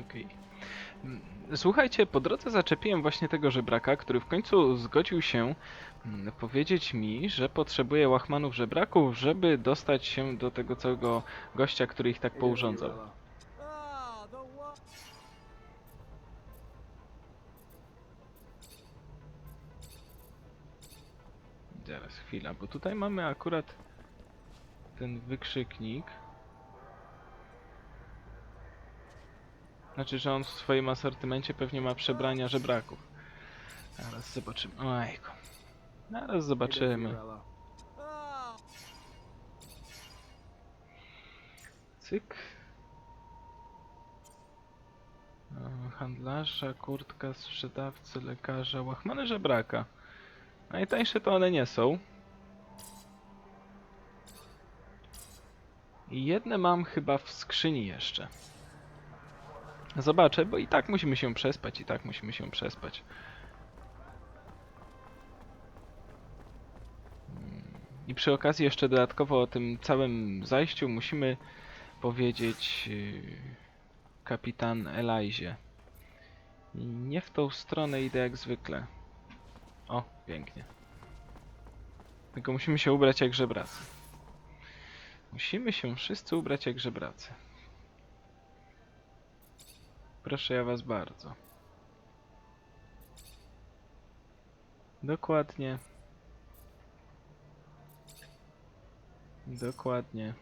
Okej. Mm, Słuchajcie, po drodze zaczepiłem właśnie tego żebraka, który w końcu zgodził się mm, powiedzieć mi, że potrzebuje łachmanów żebraków, żeby dostać się do tego całego gościa, który ich tak pourządzał. Zaraz, chwila, bo tutaj mamy akurat ten wykrzyknik. Znaczy, że on w swoim asortymencie pewnie ma przebrania żebraków. Zaraz zobaczymy. Ojku. Zaraz zobaczymy. Cyk. E, Handlarza, kurtka, sprzedawcy, lekarza, łachmany żebraka. Najtańsze to one nie są. I jedne mam chyba w skrzyni jeszcze. Zobaczę, bo i tak musimy się przespać, i tak musimy się przespać. Mm, I przy okazji jeszcze dodatkowo o tym całym zajściu musimy powiedzieć yy, kapitan Elizie. I nie w tą stronę idę jak zwykle. O, pięknie. Tylko musimy się ubrać jak żebracy. Musimy się wszyscy ubrać jak żebracy. Proszę ja was bardzo. Dokładnie. Dokładnie.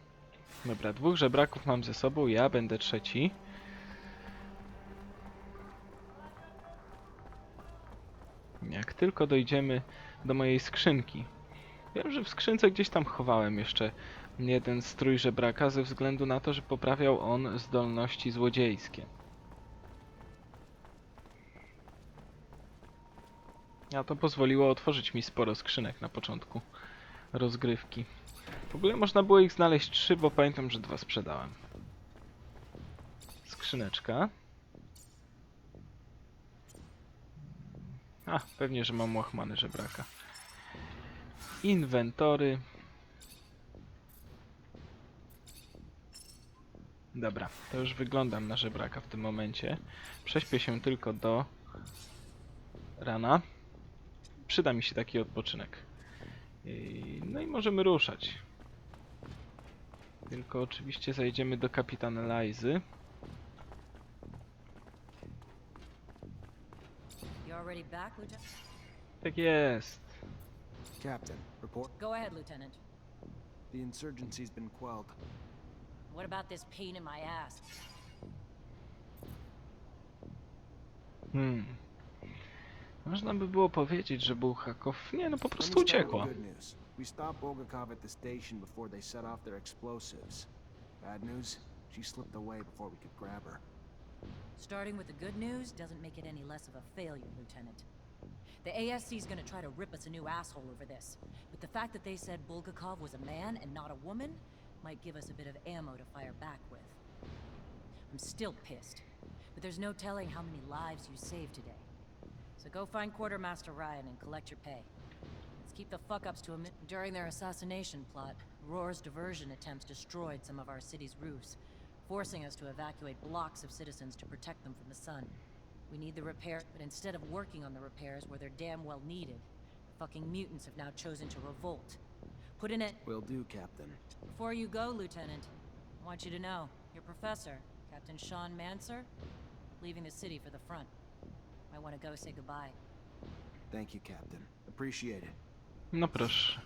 Dobra, dwóch żebraków mam ze sobą, ja będę trzeci. Jak tylko dojdziemy do mojej skrzynki. Wiem, że w skrzynce gdzieś tam chowałem jeszcze jeden strój żebraka ze względu na to, że poprawiał on zdolności złodziejskie. A to pozwoliło otworzyć mi sporo skrzynek na początku rozgrywki. W ogóle można było ich znaleźć trzy, bo pamiętam, że dwa sprzedałem. Skrzyneczka. A, pewnie, że mam łachmany żebraka. Inwentory. Dobra, to już wyglądam na żebraka w tym momencie. Prześpię się tylko do rana. Przyda mi się taki odpoczynek. No i możemy ruszać. Tylko oczywiście zajdziemy do kapitana Lizy. Tak jest. Captain, report. Go ahead, Lieutenant. The insurgency's been quelled. What about this pain in my ass? Hmm. Można by było powiedzieć, że Buchakow... Nie, no po prostu uciekła. We stopped Bulgakov at the station before they set off their explosives. Bad news? She slipped away before we could grab her. Starting with the good news doesn't make it any less of a failure, Lieutenant. The ASC's gonna try to rip us a new asshole over this, but the fact that they said Bulgakov was a man and not a woman might give us a bit of ammo to fire back with. I'm still pissed, but there's no telling how many lives you saved today. So go find Quartermaster Ryan and collect your pay. Let's keep the fuck-ups to a min- During their assassination plot, Roar's diversion attempts destroyed some of our city's roofs, forcing us to evacuate blocks of citizens to protect them from the sun. We need the repair, but instead of working on the repairs where they're damn well needed, the fucking mutants have now chosen to revolt. Put in it Will do, Captain. before you go, Lieutenant. I want you to know your professor, Captain Sean Manser, leaving the city for the front. I want to go say goodbye. Thank you, Captain. Appreciate it. No proszę.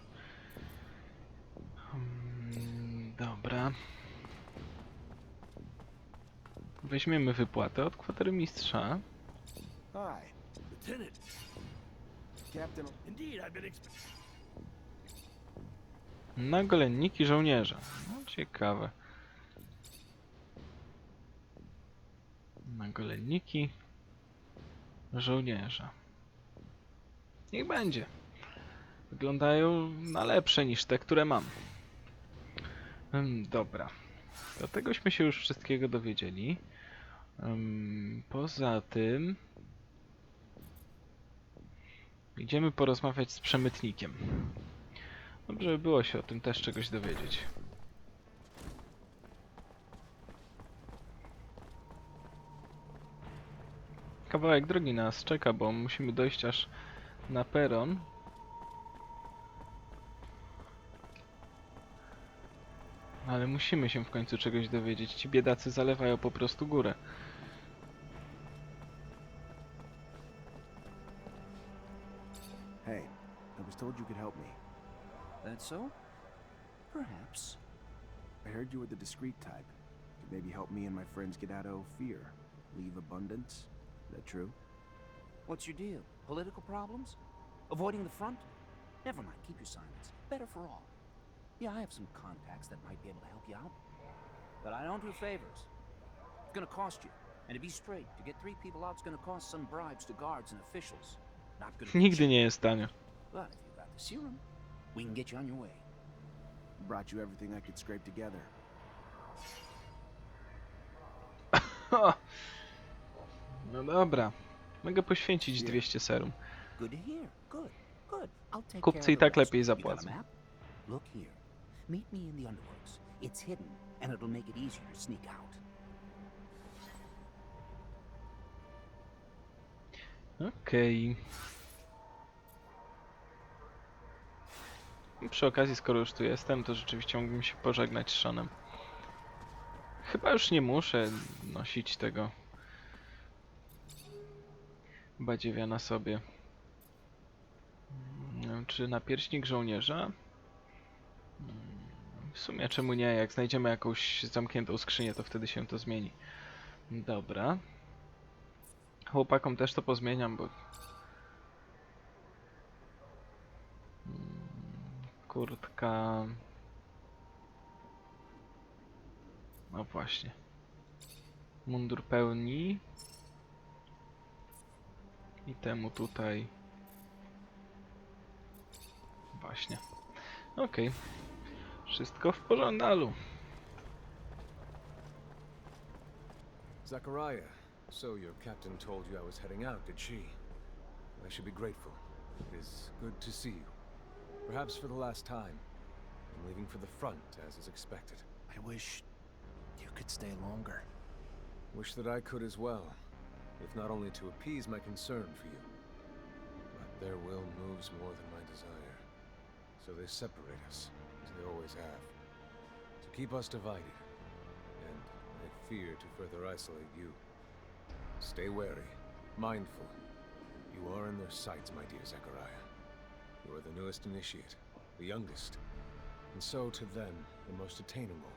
Hmm, dobra. Weźmiemy wypłatę od kwatermistrza. Hi. Lieutenant. Captain, Indeed, I've been expecting. Nagolenniki żołnierza. No, ciekawe. Nagolenniki żołnierza. Niech będzie. Wyglądają na lepsze niż te, które mam. Ym, dobra. Do tegośmy się już wszystkiego dowiedzieli. Ym, poza tym... Idziemy porozmawiać z przemytnikiem. Dobrze by było się o tym też czegoś dowiedzieć. Kawałek drogi nas czeka, bo musimy dojść aż na peron. Ale musimy się w końcu czegoś dowiedzieć. Ci biedacy zalewają po prostu górę. Hey, I was told you could help me. That so? Perhaps. I heard you were the discreet type. Could maybe help me and my friends get out of fear. Leave abundance. Is that true? What's your deal? Political problems? Avoiding the front? Never mind, keep your silence. Better for all. Yeah, I have some contacts that might be able to help you out. But I don't do favors. It's gonna cost you. And to be straight, to get three people out, it's gonna cost some bribes to guards and officials. Not gonna be Nigdy cheap. nie jest tanio. But if you got the serum, we can get you on your way. Brought you everything I could scrape together. No dobra. Mogę poświęcić Nie. 200 serum. Good to hear. Good. Good. I'll take Kupcy care i of the tak rest. lepiej You got a zapłacą. map? Look here. Meet me in the underworks. It's hidden, and it'll make it easier to sneak out. Okej. Przy okazji, skoro już tu jestem, to rzeczywiście mógłbym się pożegnać z Seanem. Chyba już nie muszę nosić tego badziewia na sobie. Wiem, Czy napierśnik żołnierza? Mm, W sumie czemu nie? Jak znajdziemy jakąś zamkniętą skrzynię, to wtedy się to zmieni. Dobra. Chłopakom też to pozmieniam, bo... Mm, Kurtka... No właśnie. Mundur pełni. I temu tutaj... Właśnie. Okej. Wszystko w porządku. Zachariah, so your captain told you I was heading out, did she? I should be grateful. It is good to see you. Perhaps for the last time. I'm leaving for the front, as is expected. I wish you could stay longer. Wish that I could as well, if not only to appease my concern for you. But their will moves more than my desire. So they separate us, as they always have. To keep us divided. And I fear to further isolate you. Stay wary, mindful. You are in their sights, my dear Zechariah. You are the newest initiate, the youngest. And so to them, the most attainable.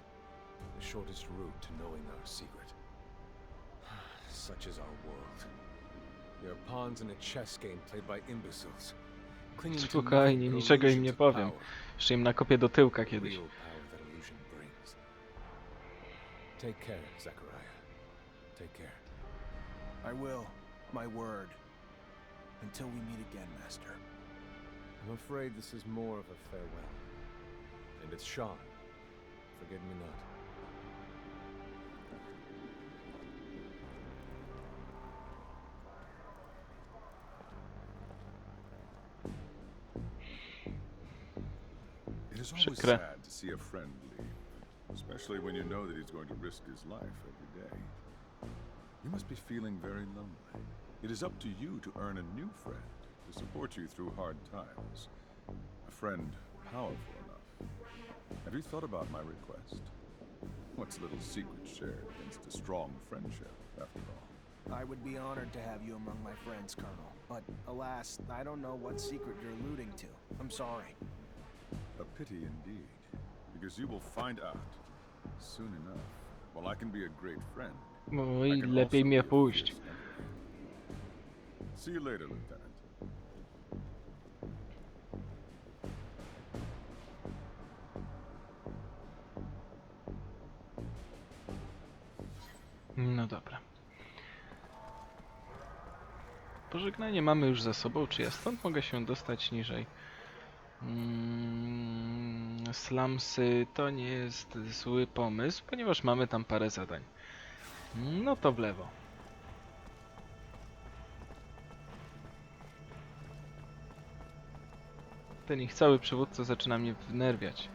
The shortest route to knowing our secret. Such is our world. We are pawns in a chess game played by imbeciles. Clinging to Spokojnie, nothing niczego im illusions nie of powiem. power. Jeszcze im nakopię do tyłka kiedyś. real power that illusion brings. Take care, Zachariah. Take care. I will. My word. Until we meet again, Master. I'm afraid this is more of a farewell. And it's Sean. Forget me not. Is always Przykre. sad to see a friend leave, especially when you know that he's going to risk his life every day. You must be feeling very lonely. It is up to you to earn a new friend to support you through hard times. A friend powerful enough. Have you thought about my request? What's a little secret shared against a strong friendship, after all? I would be honored to have you among my friends, Colonel. But alas, I don't know what secret you're alluding to. I'm sorry. Pity indeed, because you will find out soon enough. While I can be a great friend, Oj, I can lepiej also mnie be a puść. fierce enemy. See you later, Lieutenant. No dobra. Pożegnanie mamy już za sobą. Czy ja stąd mogę się dostać niżej? Mm, slumsy to nie jest zły pomysł, ponieważ mamy tam parę zadań. No to w lewo. Ten ich cały przywódca zaczyna mnie wnerwiać.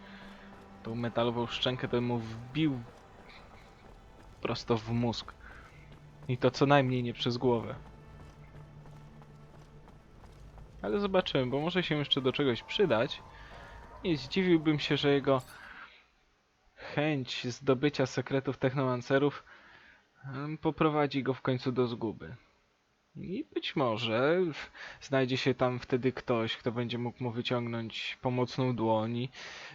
Tą metalową szczękę to mu wbił prosto w mózg. I to co najmniej nie przez głowę. Ale zobaczymy, bo może się jeszcze do czegoś przydać. Nie zdziwiłbym się, że jego chęć zdobycia sekretów technomancerów poprowadzi go w końcu do zguby. I być może znajdzie się tam wtedy ktoś, kto będzie mógł mu wyciągnąć pomocną dłoń.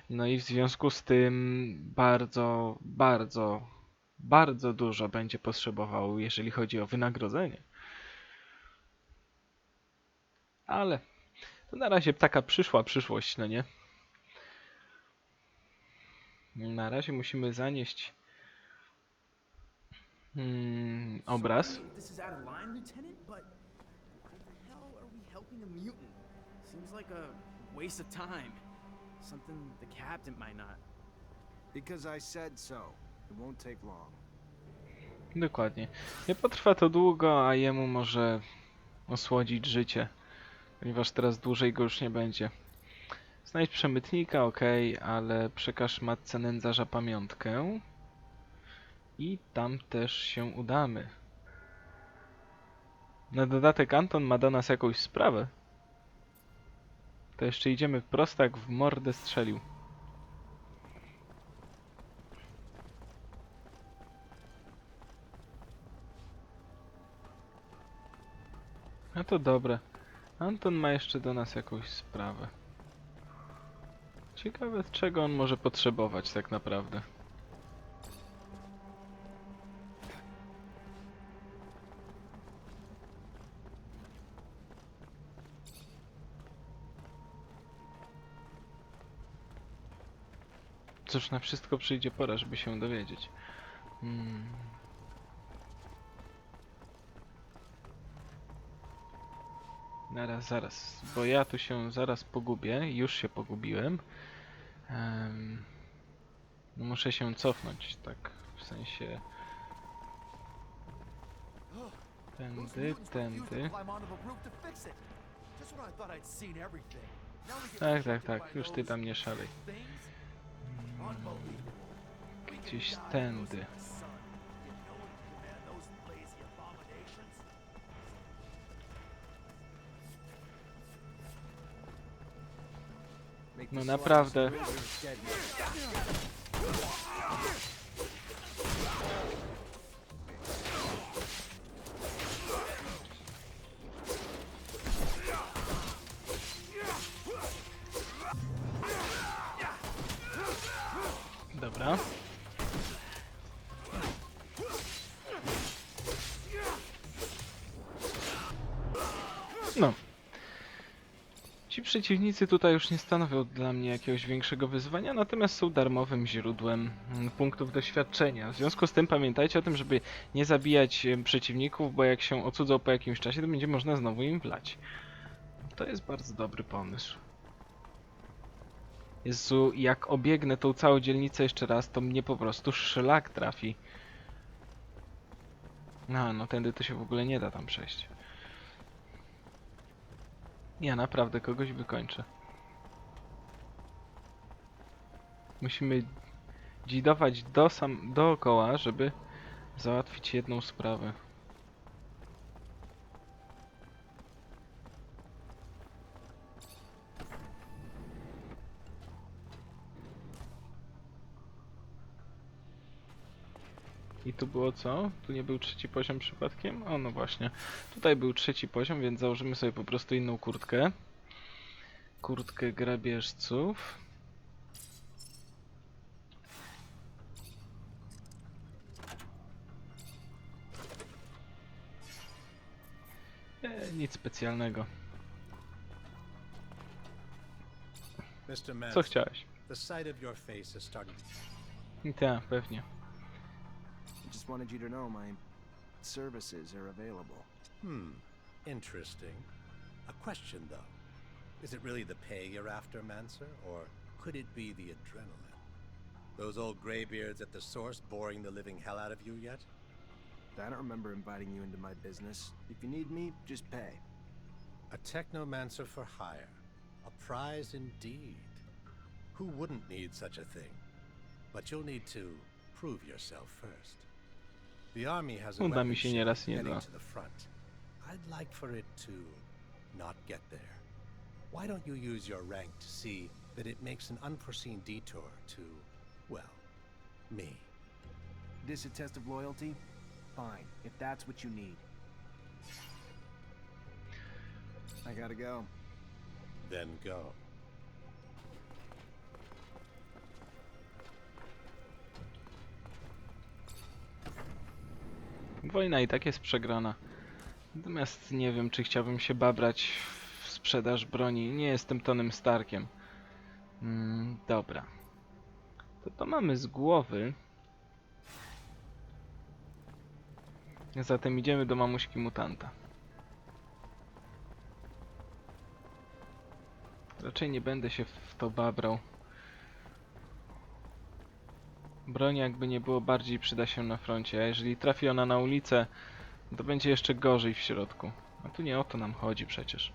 No i w związku z tym bardzo, bardzo, bardzo dużo będzie potrzebował, jeżeli chodzi o wynagrodzenie. Ale to na razie taka przyszła przyszłość, no nie? Na razie musimy zanieść mm, obraz. This is out of line, Lieutenant, but why the hell are we helping a mutant? Seems like a waste of time. Something the captain might not. Because I said so. It won't take long. Dokładnie. Nie potrwa to długo, a jemu może osłodzić życie. Ponieważ teraz dłużej go już nie będzie. Znajdź przemytnika, ok, ale przekaż matce nędzarza pamiątkę. I tam też się udamy. Na dodatek Anton ma do nas jakąś sprawę. To jeszcze idziemy prosto jak w mordę strzelił. No to dobre. Anton ma jeszcze do nas jakąś sprawę. Ciekawe, czego on może potrzebować tak naprawdę. Cóż, na wszystko przyjdzie pora, żeby się dowiedzieć. Hmm. Zaraz, zaraz, bo ja tu się zaraz pogubię, już się pogubiłem. Em, no muszę się cofnąć, tak, w sensie... Tędy, tędy. Tak, tak, tak, już ty tam nie szalej. Gdzieś tędy. No naprawdę. Przeciwnicy tutaj już nie stanowią dla mnie jakiegoś większego wyzwania, natomiast są darmowym źródłem mm, punktów doświadczenia. W związku z tym pamiętajcie o tym, żeby nie zabijać przeciwników, bo jak się ocudzą po jakimś czasie, to będzie można znowu im wlać. To jest bardzo dobry pomysł. Jezu, jak obiegnę tą całą dzielnicę jeszcze raz, to mnie po prostu szlak trafi. No, no tędy to się w ogóle nie da tam przejść. Ja naprawdę kogoś wykończę. Musimy dzidować do sam dookoła, żeby załatwić jedną sprawę. I tu było co? Tu nie był trzeci poziom przypadkiem? O, no właśnie. Tutaj był trzeci poziom, więc założymy sobie po prostu inną kurtkę. Kurtkę grabieżców. E, nic specjalnego. Co chciałeś? the sight of your face is starting to... Tak, pewnie. Just wanted you to know my services are available. Hmm, interesting. A question, though. Is it really the pay you're after, Mancer, or could it be the adrenaline? Those old graybeards at the source boring the living hell out of you yet? I don't remember inviting you into my business. If you need me, just pay. A technomancer for hire. A prize indeed. Who wouldn't need such a thing? But you'll need to prove yourself first. The army has a Uda mi weapons się nieraz nie da. to the front. I'd like for it to not get there. Why don't you use your rank to see that it makes an unforeseen detour to, well, me? This a test of loyalty? Fine, if that's what you need. I gotta go. Then go. Wojna i tak jest przegrana. Natomiast nie wiem, czy chciałbym się babrać w sprzedaż broni. Nie jestem Tonym Starkiem. Mm, dobra. To to mamy z głowy. Zatem idziemy do mamuśki mutanta. Raczej nie będę się w to babrał. Broń jakby nie było bardziej przyda się na froncie, a jeżeli trafi ona na ulicę, to będzie jeszcze gorzej w środku. A tu nie o to nam chodzi przecież.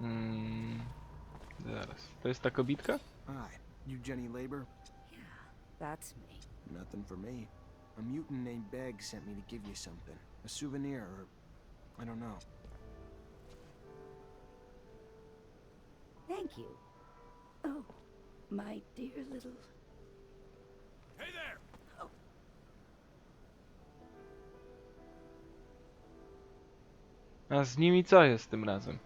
Mm, zaraz. To jest ta kobitka? Hi, you Jenny Labor? That's me. Nothing for me. A mutant named Beg sent me to give you something. A souvenir, or... I don't know. Thank you. Oh, my dear little. Hey there! A z nimi co jest tym razem?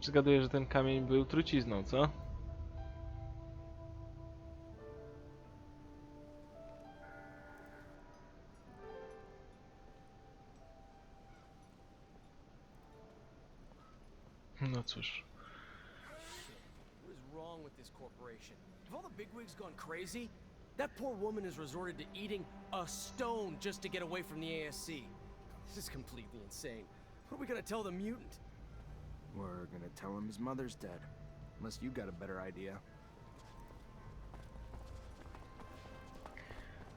Zgaduję, że ten kamień był trucizną, co? No cóż. Wrong with this corporation? Have all the bigwigs gone crazy? That poor woman has resorted to eating a stone just to get away from the ASC. This is completely insane. What are we gonna tell the mutant? We're gonna tell him his mother's dead. Unless you got a better idea.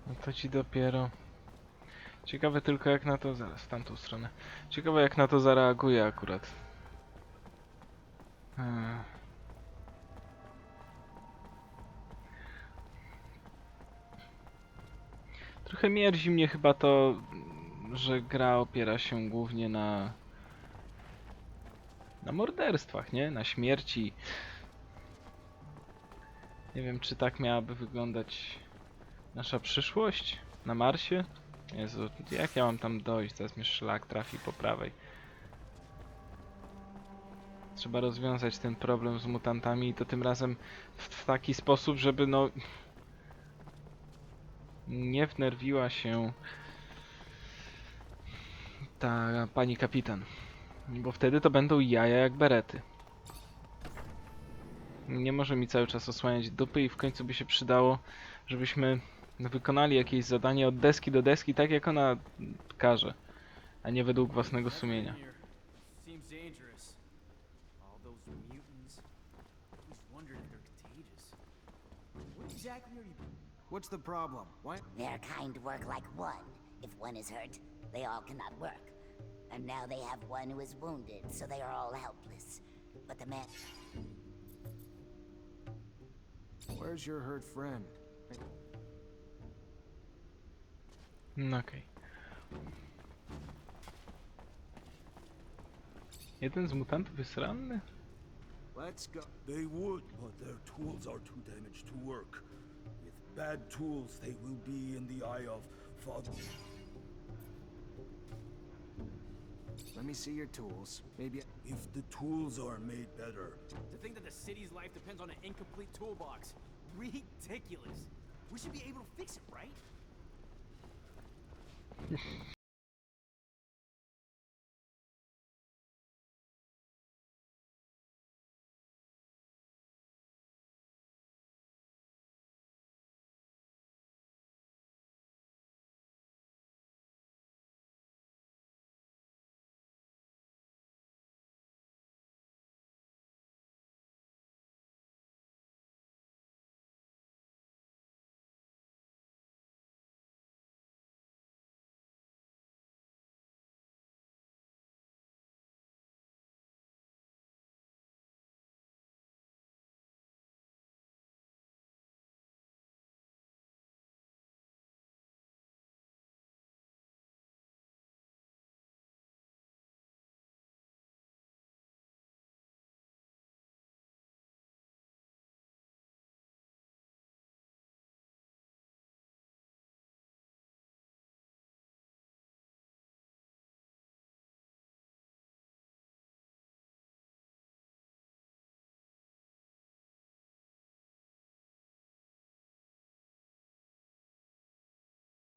No to ci dopiero. Ciekawe tylko jak na to. Zaraz, w tamtą stronę. Ciekawe jak na to zareaguje akurat. Eee. Trochę mierzi mnie chyba to, że gra opiera się głównie na. na morderstwach, nie? Na śmierci. Nie wiem, czy tak miałaby wyglądać Nasza przyszłość? Na Marsie? Jezu, jak ja mam tam dojść? Zaraz mnie szlak trafi po prawej. Trzeba rozwiązać ten problem z mutantami i to tym razem w, taki sposób, żeby no... Nie wnerwiła się ta pani kapitan. Bo wtedy to będą jaja jak berety. Nie może mi cały czas osłaniać dupy i w końcu by się przydało, żebyśmy wykonali jakieś zadanie od deski do deski, tak jak ona każe, a nie według własnego sumienia. What's the problem? Why? Their kind to work like one. If one is hurt, they all cannot work. And now they have one who is wounded, so they are all helpless. But the man. Where's your hurt friend? No okej. Jeden z mutantów jest ranny? Let's go. They would, but their tools are too damaged to work. With bad tools, they will be in the eye of Father. Let me see your tools. Maybe. If the tools are made better, To think that the city's life depends on an incomplete toolbox. Ridiculous. We should be able to fix it, right?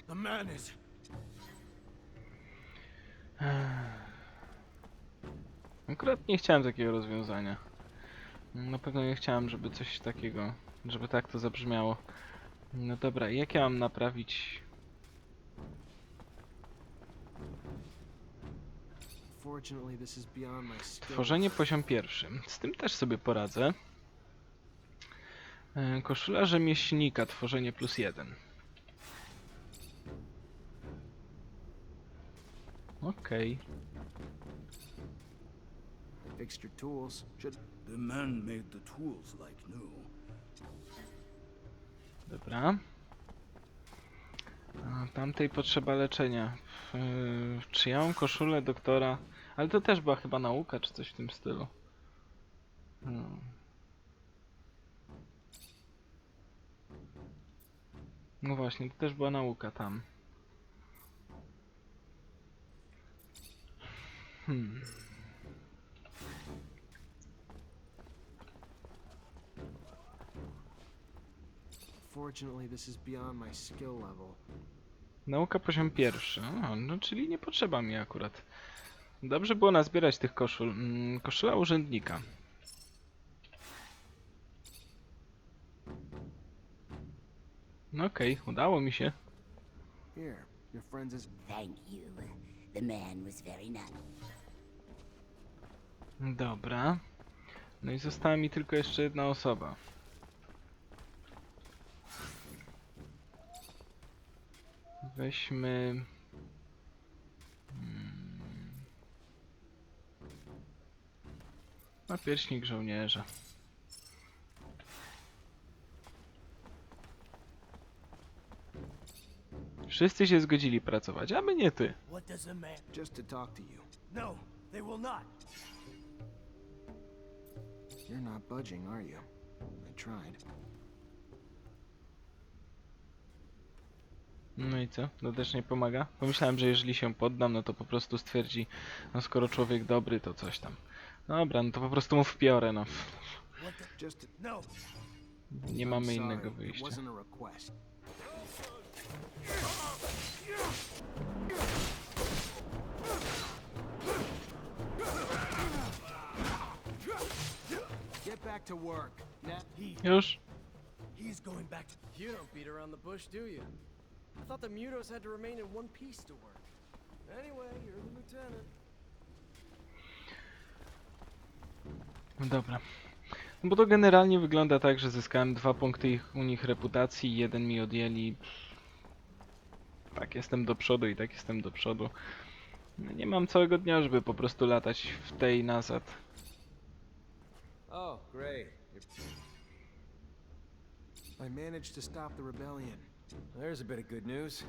The man is. Akurat nie chciałem takiego rozwiązania. Na pewno nie chciałem, żeby coś takiego, żeby tak to zabrzmiało. No dobra, jak ja mam naprawić... Tworzenie poziom pierwszy. Z tym też sobie poradzę. E, Koszula rzemieślnika, tworzenie plus jeden. Okej. Fixed your tools. Should The man made the tools like new. Dobra. A tamtej potrzeba leczenia. Yy, czy ja mam koszulę doktora? Ale to też była chyba nauka, czy coś w tym stylu. Hmm. No właśnie, to też była nauka tam. Hmm. Fortunately, this is beyond my skill level. Nauka poziom pierwszy. A, no czyli nie potrzeba mi akurat. Dobrze było nazbierać tych koszul. Mm, koszula urzędnika. No okej, udało mi się. Here, your friends is. Thank you. The man was very nice. Dobra. No i została mi tylko jeszcze jedna osoba. Weźmy... Hmm. Napierśnik żołnierza. Wszyscy się zgodzili pracować, a my nie ty. What does a man... Just to talk to you. No, they will not. You're not budging, are you? I tried. No i co? To też nie pomaga? Pomyślałem, że jeżeli się poddam, no to po prostu stwierdzi, no skoro człowiek dobry, to coś tam. Dobra, no to po prostu mu wpiorę, no. Just. No. Nie mamy innego wyjścia. Back to work. Now, He... Już? He's going back to... You don't beat around the bush, do you? I thought the Mutos had to remain in one piece to work. Anyway, you're the lieutenant. Dobra. No bo to generalnie wygląda tak, że zyskałem dwa punkty ich, u nich reputacji, jeden mi odjęli. Tak jestem do przodu i tak jestem do przodu. No Nie mam całego dnia, żeby po prostu latać w tej nazad. Oh, great. I managed to stop the rebellion. There's a bit of good news.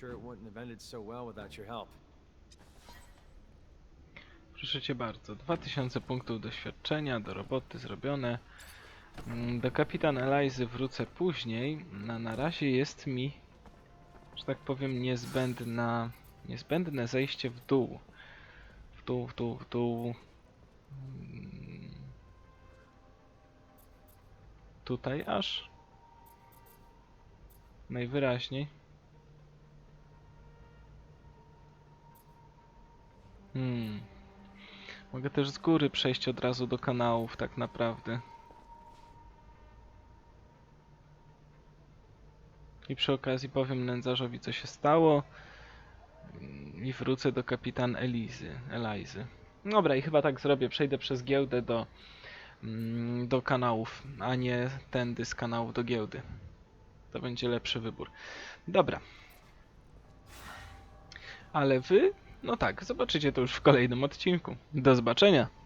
Sure it wouldn't have ended so well without your help. Proszę cię bardzo, 2000 punktów doświadczenia do roboty zrobione. Mm, Do kapitan Elizy wrócę później. Na, na razie jest mi, że tak powiem, niezbędna, niezbędne zejście w dół. W dół, w dół, w dół. Tutaj aż. Najwyraźniej. Hmm. Mogę też z góry przejść od razu do kanałów, tak naprawdę. I przy okazji powiem nędzarzowi, co się stało. I wrócę do kapitan Elizy. Elizy. Dobra, i chyba tak zrobię. Przejdę przez giełdę do, do kanałów, a nie tędy z kanałów do giełdy. To będzie lepszy wybór. Dobra. Ale wy no tak, zobaczycie to już w kolejnym odcinku. Do zobaczenia!